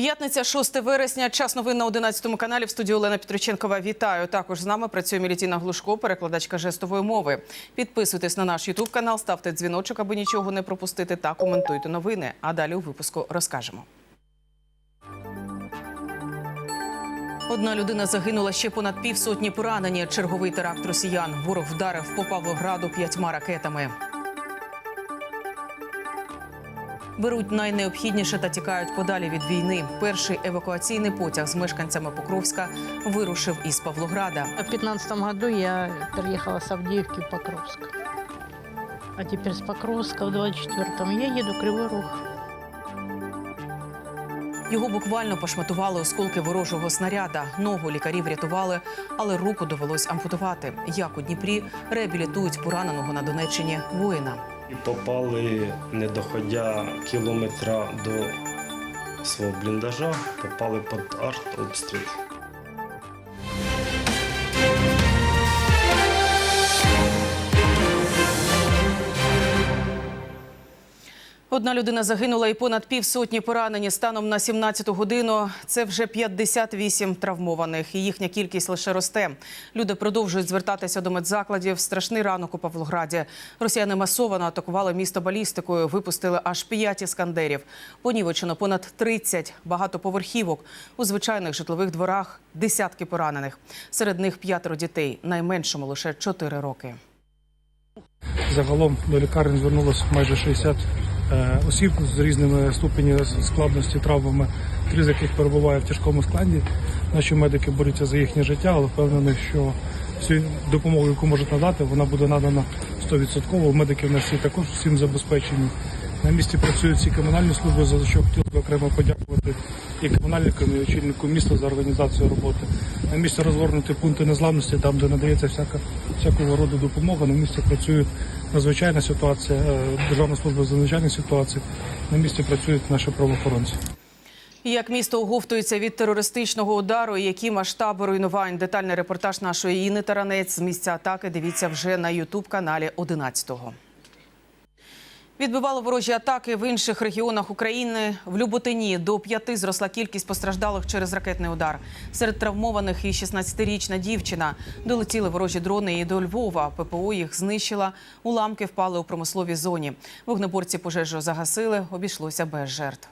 П'ятниця, 6 вересня. Час новин на 11 каналі. В студії Олена Петриченкова. Вітаю. Також з нами працює Мілітіна Глушко, перекладачка жестової мови. Підписуйтесь на наш Ютуб канал, ставте дзвіночок, аби нічого не пропустити, та коментуйте новини. А далі у випуску розкажемо. Одна людина загинула ще понад півсотні поранені. Черговий теракт росіян. Ворог вдарив по Павлограду п'ятьма ракетами. Беруть найнеобхідніше та тікають подалі від війни. Перший евакуаційний потяг з мешканцями Покровська вирушив із Павлограда. В 2015 году я переехала с Авдеевки в Покровск. А теперь с Покровска в 24-м я еду в Кривой Рог. Його буквально пошматували осколки ворожого снаряда. Ногу лікарі врятували, але руку довелось ампутувати. Як у Дніпрі реабілітують пораненого на Донеччині воїна. І попали, не доходя кілометра до свого бліндажа, попали під артобстріл. Одна людина загинула і понад півсотні поранені станом на 17-ту годину. Це вже 58 травмованих. І їхня кількість лише росте. Люди продовжують звертатися до медзакладів. Страшний ранок у Павлограді. Росіяни масово атакували місто балістикою. Випустили аж п'ять іскандерів. Понівечено понад 30 багатоповерхівок. У звичайних житлових дворах десятки поранених. Серед них п'ятеро дітей. Найменшому лише 4 роки. Загалом до лікарень звернулося майже 60 е, осіб з різними ступенями складності травмами, три з яких перебуває в тяжкому складі. Наші медики борються за їхнє життя, але впевнений, що всю допомогу, яку можуть надати, вона буде надана 100%. Медики в нас всі також всім забезпечені. На місці працюють всі комунальні служби, за що хотів би окремо подякувати і комунальникам, і очільнику міста за організацію роботи. На місці розгорнуті пункти незламності, там, де надається всяка, всякого роду допомога. На місці працюють надзвичайна ситуація, е, Державна служба з надзвичайних ситуацій. На місці працюють наші правоохоронці. Як місто оговтується від терористичного удару, і які масштаби руйнувань. Детальний репортаж нашої Інни Таранець з місця атаки. Дивіться вже на Ютуб каналі 11-го. Відбивали ворожі атаки в інших регіонах України. В Люботині до п'яти зросла кількість постраждалих через ракетний удар. Серед травмованих і 16-річна дівчина. Долетіли ворожі дрони і до Львова. ППО їх знищила. Уламки впали у промисловій зоні. Вогнеборці пожежу загасили. Обійшлося без жертв.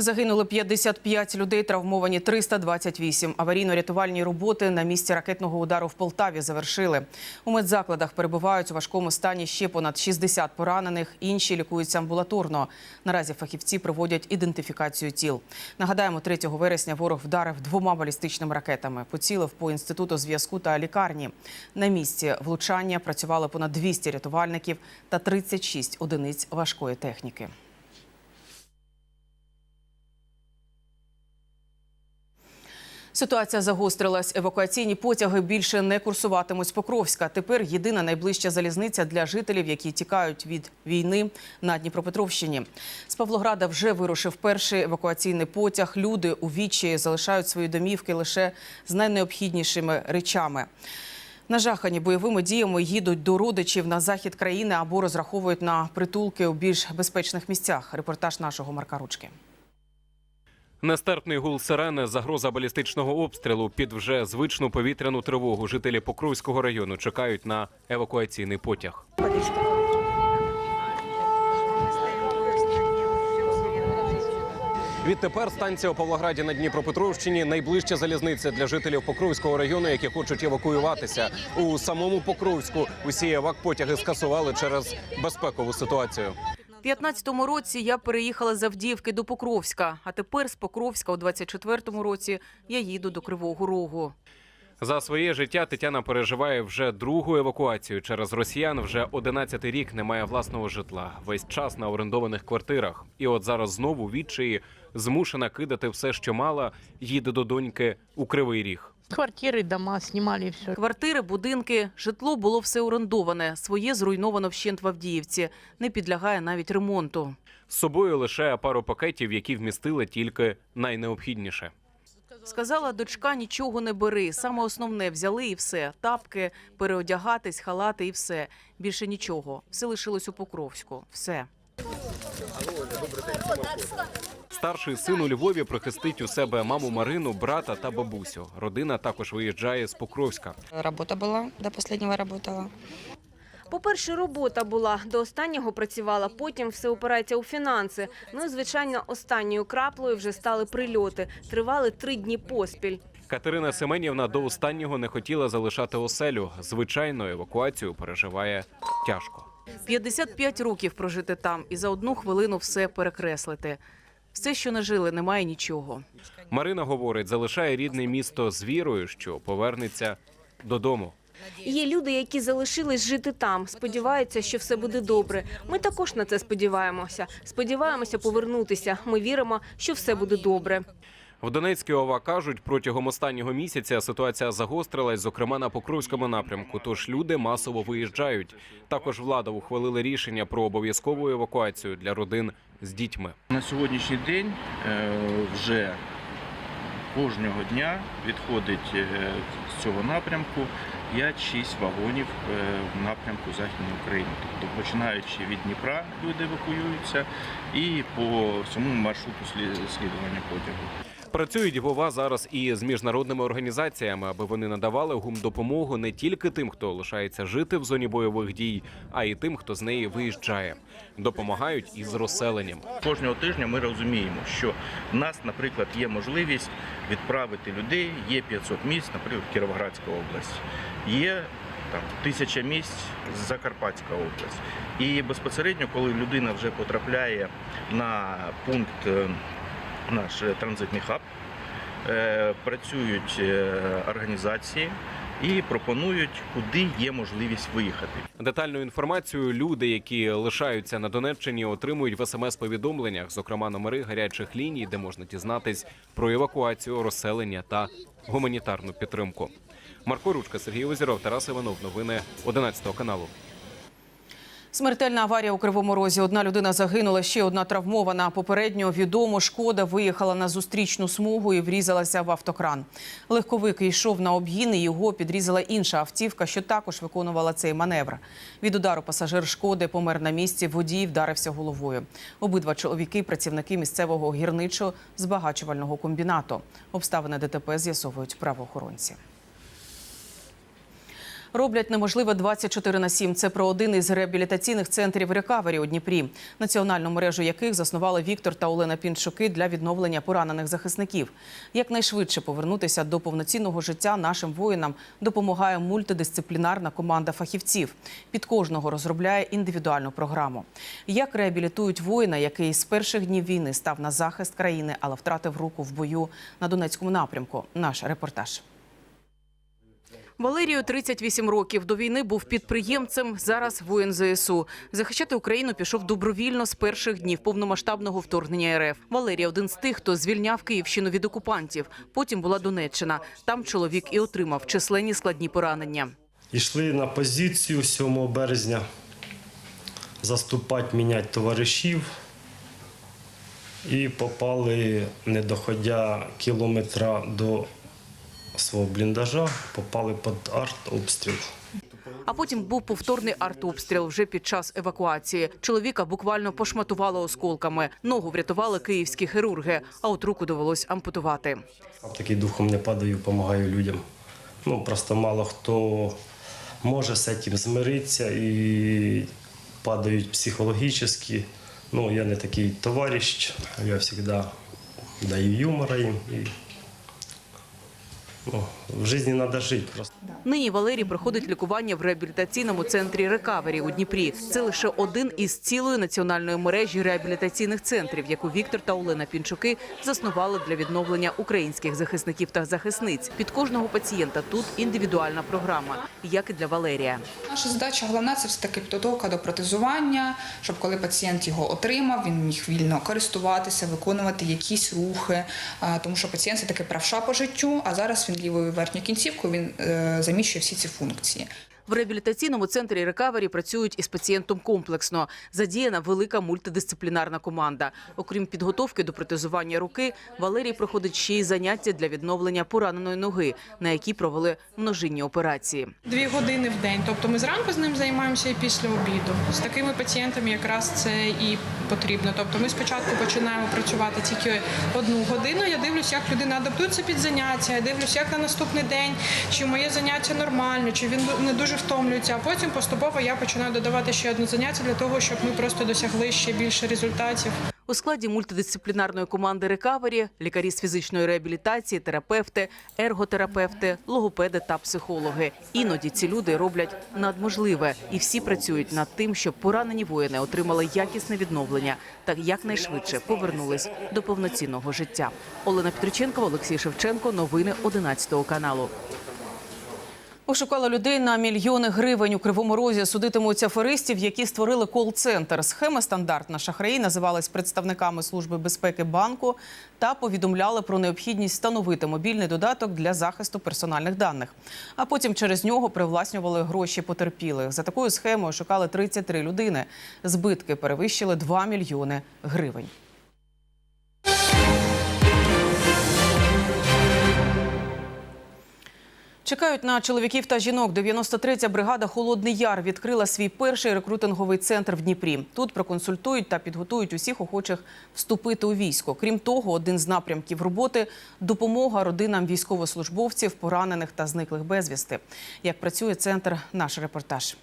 Загинули 55 людей, травмовані 328. Аварійно-рятувальні роботи на місці ракетного удару в Полтаві завершили. У медзакладах перебувають у важкому стані ще понад 60 поранених. Інші лікуються амбулаторно. Наразі фахівці проводять ідентифікацію тіл. Нагадаємо, 3 вересня ворог вдарив двома балістичними ракетами. Поцілив по інституту зв'язку та лікарні. На місці влучання працювали понад 200 рятувальників та 36 одиниць важкої техніки. Ситуація загострилась. Евакуаційні потяги більше не курсуватимуть з Покровська. Тепер єдина найближча залізниця для жителів, які тікають від війни на Дніпропетровщині. З Павлограда вже вирушив перший евакуаційний потяг. Люди у відчаї залишають свої домівки лише з найнеобхіднішими речами. Нажахані бойовими діями їдуть до родичів на захід країни або розраховують на притулки у більш безпечних місцях. Репортаж нашого Марка Ручки. Нестерпний гул сирени, загроза балістичного обстрілу під вже звичну повітряну тривогу. Жителі Покровського району чекають на евакуаційний потяг. Відтепер станція у Павлограді на Дніпропетровщині найближча залізниця для жителів Покровського району, які хочуть евакуюватися. У самому Покровську усі евакпотяги скасували через безпекову ситуацію. У 15-му році я переїхала з Авдіївки до Покровська, а тепер з Покровська у 24-му році я їду до Кривого Рогу. За своє життя Тетяна переживає вже другу евакуацію. Через росіян вже 11-й рік немає власного житла. Весь час на орендованих квартирах. І от зараз знову відчаї змушена кидати все, що мала, їде до доньки у Кривий Ріг. Квартиры, дома снимали все. Квартири, будинки, житло було все орендоване. Своє зруйновано вщент в Авдіївці. Не підлягає навіть ремонту. З собою лише пару пакетів, які вмістили тільки найнеобхідніше. Сказала дочка, нічого не бери. Саме основне взяли і все. Тапки, переодягатись, халати і все. Більше нічого. Все лишилось у Покровську. Все. Старший син у Львові прихистить у себе маму Марину, брата та бабусю. Родина також виїжджає з Покровська. Работа была, до последнего работала. По-перше, робота була до останнього працювала, потім все опирається у фінанси. Ну, і, звичайно, останньою краплею вже стали прильоти. Тривали три дні поспіль. Катерина Семенівна до останнього не хотіла залишати оселю. Звичайно, евакуацію переживає тяжко. 55 років прожити там і за одну хвилину все перекреслити. Все, що не жили, немає нічого. Марина говорить, залишає рідне місто з вірою, що повернеться додому. Є люди, які залишились жити там. Сподіваються, що все буде добре. Ми також на це сподіваємося. Сподіваємося повернутися. Ми віримо, що все буде добре. В Донецькій ОВА кажуть, протягом останнього місяця ситуація загострилась, зокрема на Покровському напрямку. Тож люди масово виїжджають. Також влада ухвалила рішення про обов'язкову евакуацію для родин з дітьми. На сьогоднішній день е, вже кожного дня відходить е, з цього напрямку 5-6 вагонів е, в напрямку Західної України. Тобто починаючи від Дніпра люди евакуюються і по всьому маршруту слід- слідування потягу. Працюють в зараз і з міжнародними організаціями, аби вони надавали гумдопомогу не тільки тим, хто лишається жити в зоні бойових дій, а й тим, хто з неї виїжджає. Допомагають із розселенням. Кожного тижня ми розуміємо, що в нас, наприклад, є можливість відправити людей, є 500 місць, наприклад, Кіровоградська область, є там тисяча місць Закарпатська область. І безпосередньо, коли людина вже потрапляє на пункт е, наш е, транзитний хаб, е, працюють е, організації і пропонують, куди є можливість виїхати. Детальну інформацію люди, які лишаються на Донеччині, отримують в смс-повідомленнях, зокрема номери гарячих ліній, де можна дізнатись про евакуацію, розселення та гуманітарну підтримку. Марко Ручка, Сергій Озіров, Тарас Іванов. Новини 11 каналу. Смертельна аварія у Кривому Розі. Одна людина загинула, ще одна травмована. Попередньо відомо, шкода виїхала на зустрічну смугу і врізалася в автокран. Легковик йшов на обгін, і його підрізала інша автівка, що також виконувала цей маневр. Від удару пасажир шкоди помер на місці. Водій вдарився головою. Обидва чоловіки працівники місцевого гірничо-збагачувального комбінату. Обставини ДТП з'ясовують правоохоронці. Роблять неможливе 24 на 7. Це про один із реабілітаційних центрів рекавері у Дніпрі, національну мережу яких заснували Віктор та Олена Пінчуки для відновлення поранених захисників. Якнайшвидше повернутися до повноцінного життя нашим воїнам допомагає мультидисциплінарна команда фахівців. Під кожного розробляє індивідуальну програму. Як реабілітують воїна, який з перших днів війни став на захист країни, але втратив руку в бою на Донецькому напрямку. Наш репортаж. Валерію 38 років. До війни був підприємцем. Зараз воїн ЗСУ. Захищати Україну пішов добровільно з перших днів повномасштабного вторгнення РФ. Валерій один з тих, хто звільняв Київщину від окупантів. Потім була Донеччина. Там чоловік і отримав численні складні поранення. Йшли на позицію 7 березня заступати, міняти товаришів. І попали, не доходя кілометра до свого бліндажа, попали під артобстріл. А потім був повторний артобстріл вже під час евакуації. Чоловіка буквально пошматувало осколками. Ногу врятували київські хірурги, а от руку довелось ампутувати. Такий духом не падаю, допомагаю людям. Ну, просто мало хто може з цим змиритися і падають психологічно. Ну, я не такий товариш, я завжди даю юмора їм. І, ну, в житті треба жити просто. Нині Валерій проходить лікування в реабілітаційному центрі Рекавері у Дніпрі. Це лише один із цілої національної мережі реабілітаційних центрів, яку Віктор та Олена Пінчуки заснували для відновлення українських захисників та захисниць. Під кожного пацієнта тут індивідуальна програма, як і для Валерія. Наша задача головна це все таки підготовка до протезування, щоб коли пацієнт його отримав, він міг вільно користуватися, виконувати якісь рухи, тому що пацієнт це таки правша по життю. А зараз він лівою верхньою кінцівкою він е, заміщує всі ці функції. В реабілітаційному центрі рекавері працюють із пацієнтом комплексно. Задіяна велика мультидисциплінарна команда. Окрім підготовки до протезування руки, Валерій проходить ще й заняття для відновлення пораненої ноги, на які провели множинні операції. Дві години в день. Тобто ми зранку з ним займаємося і після обіду. З такими пацієнтами якраз це і потрібно. Тобто ми спочатку починаємо працювати тільки одну годину. Я дивлюся, як людина адаптується під заняття. Я дивлюсь, як на наступний день, чи моє заняття нормально, чи він не дуже втомлюється. А потім поступово я починаю додавати ще одне заняття для того, щоб ми просто досягли ще більше результатів. У складі мультидисциплінарної команди рекавері лікарі з фізичної реабілітації, терапевти, ерготерапевти, логопеди та психологи. Іноді ці люди роблять надможливе, і всі працюють над тим, щоб поранені воїни отримали якісне відновлення та якнайшвидше повернулись до повноцінного життя. Олена Петриченкова, Олексій Шевченко. Новини 11 каналу. Ошукали людей на мільйони гривень у Кривому Розі. Судитимуть аферистів, які створили кол-центр. Схема стандартна шахраї називались представниками служби безпеки банку та повідомляли про необхідність встановити мобільний додаток для захисту персональних даних. А потім через нього привласнювали гроші потерпілих. За такою схемою шукали 33 людини. Збитки перевищили 2 мільйони гривень. Чекають на чоловіків та жінок. 93-ця бригада Холодний Яр відкрила свій перший рекрутинговий центр в Дніпрі. Тут проконсультують та підготують усіх охочих вступити у військо. Крім того, один з напрямків роботи допомога родинам військовослужбовців, поранених та зниклих безвісти. Як працює центр, наш репортаж.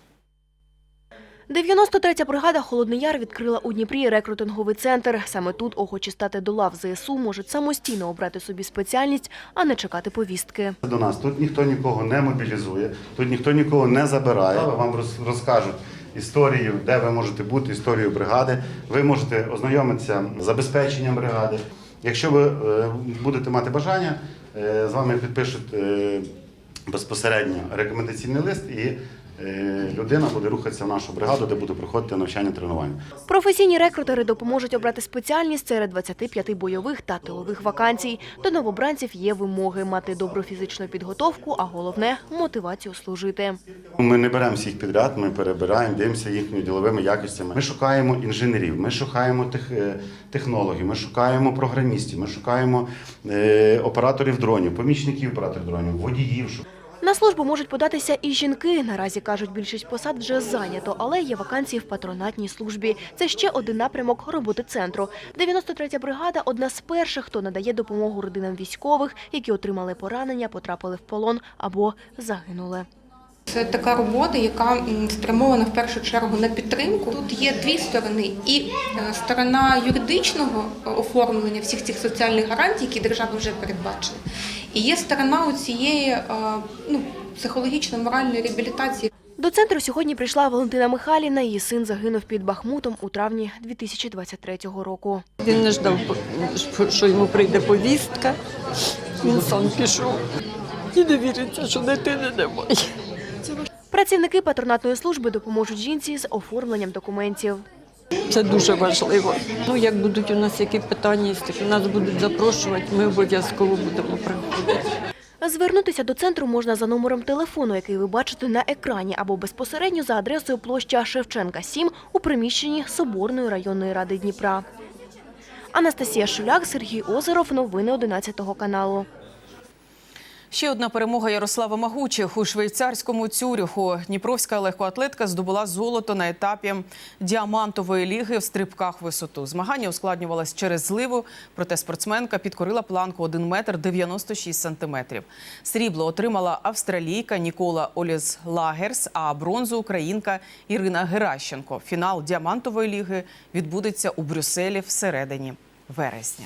93-я бригада «Холодний Яр» відкрила у Дніпрі рекрутинговий центр. Саме тут охочі стати до лав ЗСУ можуть самостійно обрати собі спеціальність, а не чекати повістки. До нас тут ніхто нікого не мобілізує, тут ніхто нікого не забирає. Вам роз- розкажуть історію, де ви можете бути, історію бригади. Ви можете ознайомитися з забезпеченням бригади. Якщо ви е, будете мати бажання, е, з вами підпишуть е, безпосередньо рекомендаційний лист і людина буде рухатися в нашу бригаду, де буде проходити навчання тренування. Професійні рекрутери допоможуть обрати спеціальність серед 25 бойових та тилових вакансій. До новобранців є вимоги мати добру фізичну підготовку, а головне – мотивацію служити. Ми не беремо всіх підряд, ми перебираємо, дивимося їхніми діловими якостями. Ми шукаємо інженерів, ми шукаємо тех, е, технологів, ми шукаємо програмістів, ми шукаємо е, операторів дронів, помічників операторів дронів, водіїв. На службу можуть податися і жінки. Наразі, кажуть, більшість посад вже зайнято, але є вакансії в патронатній службі. Це ще один напрямок роботи центру. 93-я бригада – одна з перших, хто надає допомогу родинам військових, які отримали поранення, потрапили в полон або загинули. Це така робота, яка спрямована в першу чергу на підтримку. Тут є дві сторони: і е, сторона юридичного е, оформлення всіх цих соціальних гарантій, які держава вже передбачила, і є сторона у цієї е, ну, психологічно-моральної реабілітації. До центру сьогодні прийшла Валентина Михайлівна. Її син загинув під Бахмутом у травні 2023 року. Він не ждав, що йому прийде повістка. Він сам пішов. І не віриться, що дитини немає. Працівники патронатної служби допоможуть жінці з оформленням документів. Це дуже важливо. Ну, як будуть у нас які питання, якщо нас будуть запрошувати, ми обов'язково будемо приходити. Звернутися до центру можна за номером телефону, який ви бачите на екрані, або безпосередньо за адресою площа Шевченка, 7 у приміщенні Соборної районної ради Дніпра. Анастасія Шуляк, Сергій Озеров. Новини 11 каналу. Ще одна перемога Ярослава Магучих у швейцарському Цюріху. Дніпровська легкоатлетка здобула золото на етапі діамантової ліги в стрибках висоту. Змагання ускладнювалось через зливу, проте спортсменка підкорила планку 1 метр 96 сантиметрів. Срібло отримала австралійка Нікола Оліз Лагерс, а бронзу українка Ірина Геращенко. Фінал діамантової ліги відбудеться у Брюсселі всередині вересня.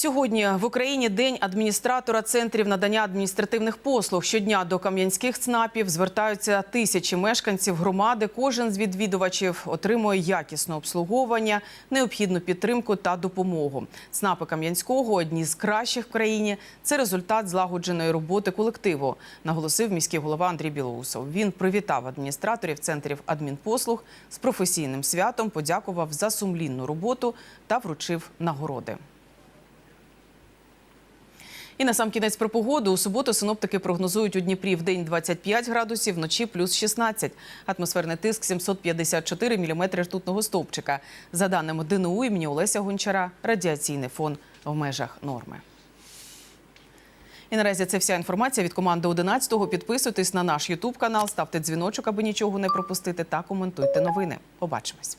Сьогодні в Україні день адміністратора центрів надання адміністративних послуг. Щодня до кам'янських ЦНАПів звертаються тисячі мешканців громади. Кожен з відвідувачів отримує якісне обслуговування, необхідну підтримку та допомогу. ЦНАПи Кам'янського одні з кращих в країні. Це результат злагодженої роботи колективу, наголосив міський голова Андрій Білоусов. Він привітав адміністраторів центрів адмінпослуг з професійним святом, подякував за сумлінну роботу та вручив нагороди. І на сам кінець про погоду. У суботу синоптики прогнозують у Дніпрі в день 25 градусів, вночі плюс 16. Атмосферний тиск 754 міліметри ртутного стовпчика. За даними ДНУ імені Олеся Гончара, радіаційний фон в межах норми. І наразі це вся інформація від команди 11-го. Підписуйтесь на наш Ютуб канал, ставте дзвіночок, аби нічого не пропустити, та коментуйте новини. Побачимось.